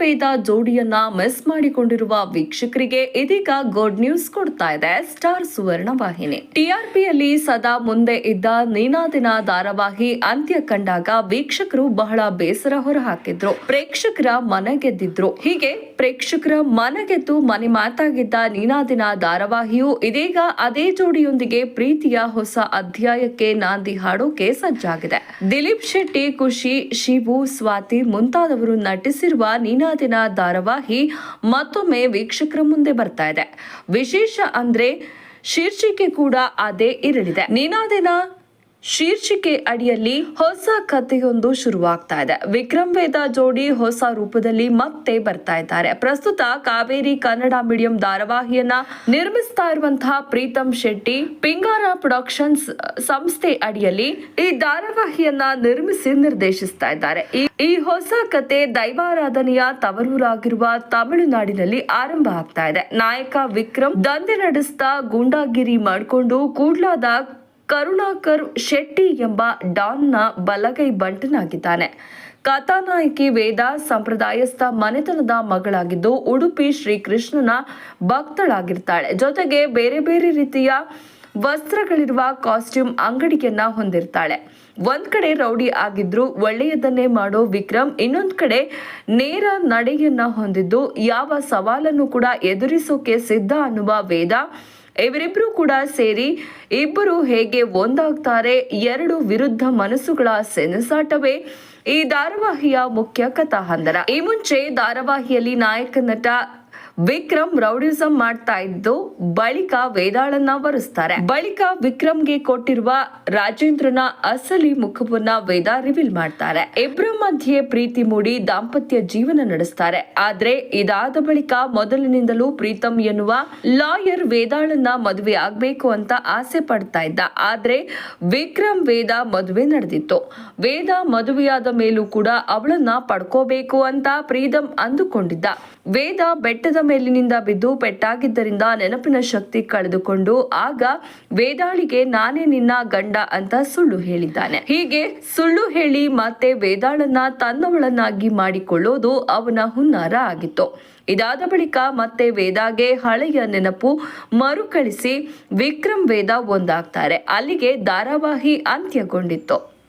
ವೇದ ಜೋಡಿಯನ್ನ miss ಮಾಡಿಕೊಂಡಿರುವ ವೀಕ್ಷಕರಿಗೆ ಇದೀಗ ಗುಡ್ ನ್ಯೂಸ್ ಕೊಡ್ತಾ ಇದೆ. ಸ್ಟಾರ್ ಸುವರ್ಣ ವಾಹಿನಿ. ಟಿಆರ್ಪಿಯಲ್ಲಿ ಸದಾ ಮುಂದೆ ಇದ್ದ ನೀನಾದಿನ ಧಾರಾವಾಹಿ ಅಂತ್ಯ ಕಂಡಾಗ ವೀಕ್ಷಕರು ಬಹಳ ಬೇಸರ ಹೊರಹಾಕಿದ್ರು. ಪ್ರೇಕ್ಷಕರ ಮನಗೆದ್ದಿದ್ರು. ಹೀಗೆ ಪ್ರೇಕ್ಷಕರ ಮನಗೆದ್ದು ಮನೆ ಮಾತಾಗಿದ್ದ ನೀನಾದಿನ ಧಾರಾವಾಹಿಯು ಇದೀಗ ಅದೇ ಜೋಡಿಯೊಂದಿಗೆ ಪ್ರೀತಿಯ ಹೊಸ ಅಧ್ಯಾಯಕ್ಕೆ ನಾಂದಿ ಹಾಡೋಕೆ ಸಜ್ಜಾಗಿದೆ. ದಿಲೀಪ್ ಶೆಟ್ಟಿ, ಖುಷಿ, ಶಿವು, ಸ್ವಾತಿ ಮುಂತಾದವರು ನಟಿಸಿರುವ ನೀನಾದಿನ ಧಾರಾವಾಹಿ ಮತ್ತೊಮ್ಮೆ ವೀಕ್ಷಕರ ಮುಂದೆ ಬರ್ತಾ ಇದೆ. ವಿಶೇಷ ಅಂದ್ರೆ ಶೀರ್ಷಿಕೆ ಕೂಡ ಅದೇ ಇರಲಿದೆ. ನೀನಾದಿನ ಶೀರ್ಷಿಕೆ ಅಡಿಯಲ್ಲಿ ಹೊಸ ಕಥೆಯೊಂದು ಶುರುವಾಗ್ತಾ ಇದೆ. ವಿಕ್ರಮ್ ವೇದ ಜೋಡಿ ಹೊಸ ರೂಪದಲ್ಲಿ ಮತ್ತೆ ಬರ್ತಾ ಇದ್ದಾರೆ. ಪ್ರಸ್ತುತ ಕಾವೇರಿ ಕನ್ನಡ ಮೀಡಿಯಂ ಧಾರಾವಾಹಿಯನ್ನ ನಿರ್ಮಿಸ್ತಾ ಇರುವಂತಹ ಪ್ರೀತಮ್ ಶೆಟ್ಟಿ, ಪಿಂಗಾರ ಪ್ರೊಡಕ್ಷನ್ಸ್ ಸಂಸ್ಥೆ ಅಡಿಯಲ್ಲಿ ಈ ಧಾರಾವಾಹಿಯನ್ನ ನಿರ್ಮಿಸಿ ನಿರ್ದೇಶಿಸ್ತಾ ಇದ್ದಾರೆ. ಈ- ಹೊಸ ಕತೆ ದೈವಾರಾಧನೆಯ ತವರೂರಾಗಿರುವ ತಮಿಳುನಾಡಿನಲ್ಲಿ ಆರಂಭ ಆಗ್ತಾ ಇದೆ. ನಾಯಕ ವಿಕ್ರಮ್ ದಂಧೆ ನಡೆಸ್ತಾ ಗೂಂಡಾಗಿರಿ ಮಾಡಿಕೊಂಡು ಕೂಡ್ಲಾದ ಕರುಣಾಕರ್ ಶೆಟ್ಟಿ ಎಂಬ ಡಾನ್ನ ಬಲಗೈ ಬಂಟನಾಗಿದ್ದಾನೆ. ಕಥಾನಾಯಕಿ ವೇದ ಸಂಪ್ರದಾಯಸ್ಥ ಮನೆತನದ ಮಗಳಾಗಿದ್ದು ಉಡುಪಿ ಶ್ರೀಕೃಷ್ಣನ ಭಕ್ತಳಾಗಿರ್ತಾಳೆ. ಜೊತೆಗೆ ಬೇರೆ ಬೇರೆ ರೀತಿಯ ವಸ್ತ್ರಗಳಿರುವ ಕಾಸ್ಟ್ಯೂಮ್ ಅಂಗಡಿಯನ್ನ ಹೊಂದಿರ್ತಾಳೆ. ಒಂದ್ ಕಡೆ ರೌಡಿ ಆಗಿದ್ರು ಒಳ್ಳೆಯದನ್ನೇ ಮಾಡೋ ವಿಕ್ರಮ್, ಇನ್ನೊಂದ್ ಕಡೆ ನೇರ ನಡೆಯನ್ನ ಹೊಂದಿದ್ದು ಯಾವ ಸವಾಲನ್ನು ಕೂಡ ಎದುರಿಸೋಕೆ ಸಿದ್ಧ ಅನ್ನುವ ವೇದ ಇವರಿಬ್ರು ಕೂಡ ಸೇರಿ ಇಬ್ಬರು ಹೇಗೆ ಒಂದಾಗ್ತಾರೆ, ಎರಡು ವಿರುದ್ಧ ಮನಸ್ಸುಗಳ ಸೆಣಸಾಟವೇ? ಈ ಧಾರಾವಾಹಿಯ ಮುಖ್ಯ ಕಥಾಹಂದರ ಈ ಮುಂಚೆ ಧಾರಾವಾಹಿಯಲ್ಲಿ ನಾಯಕ ನಟ ವಿಕ್ರಮ್ ರೌಡಿಸಂ ಮಾಡ್ತಾ ಇದ್ದು ಬಳಿಕ ವೇದಾಳನ್ನ ಬರೆಸ್ತಾರೆ ಬಳಿಕ ವಿಕ್ರಮ್ಗೆ ಕೊಟ್ಟಿರುವ ರಾಜೇಂದ್ರನ ಅಸಲಿ ಮುಖವನ್ನ ವೇದ ರಿವೀಲ್ ಮಾಡ್ತಾರೆ. ಇಬ್ಬರ ಮಧ್ಯೆ ಪ್ರೀತಿ ಮೂಡಿ ದಾಂಪತ್ಯ ಜೀವನ ನಡೆಸ್ತಾರೆ. ಆದ್ರೆ ಇದಾದ ಬಳಿಕ ಮೊದಲಿನಿಂದಲೂ ಪ್ರೀತಮ್ ಎನ್ನುವ ಲಾಯರ್ ವೇದಾಳನ್ನ ಮದುವೆ ಆಗ್ಬೇಕು ಅಂತ ಆಸೆ ಪಡ್ತಾ ಇದ್ದ. ಆದ್ರೆ ವಿಕ್ರಮ್ ವೇದ ಮದುವೆ ನಡೆದಿತ್ತು. ವೇದ ಮದುವೆಯಾದ ಮೇಲೂ ಕೂಡ ಅವಳನ್ನ ಪಡ್ಕೋಬೇಕು ಅಂತ ಪ್ರೀತಮ್ ಅಂದುಕೊಂಡಿದ್ದ. ವೇದ ಬೆಟ್ಟದ ಮೇಲಿನಿಂದ ಬಿದ್ದು ಪೆಟ್ಟಾಗಿದ್ದರಿಂದ ನೆನಪಿನ ಶಕ್ತಿ ಕಳೆದುಕೊಂಡು ಆಗ ವೇದಾಳಿಗೆ, ನಾನೇ ನಿನ್ನ ಗಂಡ ಅಂತ ಸುಳ್ಳು ಹೇಳಿದ್ದಾನೆ. ಹೀಗೆ ಸುಳ್ಳು ಹೇಳಿ ಮತ್ತೆ ವೇದಾಳನ್ನ ತನ್ನವಳನ್ನಾಗಿ ಮಾಡಿಕೊಳ್ಳೋದು ಅವನ ಹುನ್ನಾರ ಆಗಿತ್ತು. ಇದಾದ ಬಳಿಕ ಮತ್ತೆ ವೇದಾಗೆ ಹಳೆಯ ನೆನಪು ಮರುಕಳಿಸಿ ವಿಕ್ರಮ್ ವೇದ ಒಂದಾಗ್ತಾರೆ. ಅಲ್ಲಿಗೆ ಧಾರಾವಾಹಿ ಅಂತ್ಯಗೊಂಡಿತ್ತು.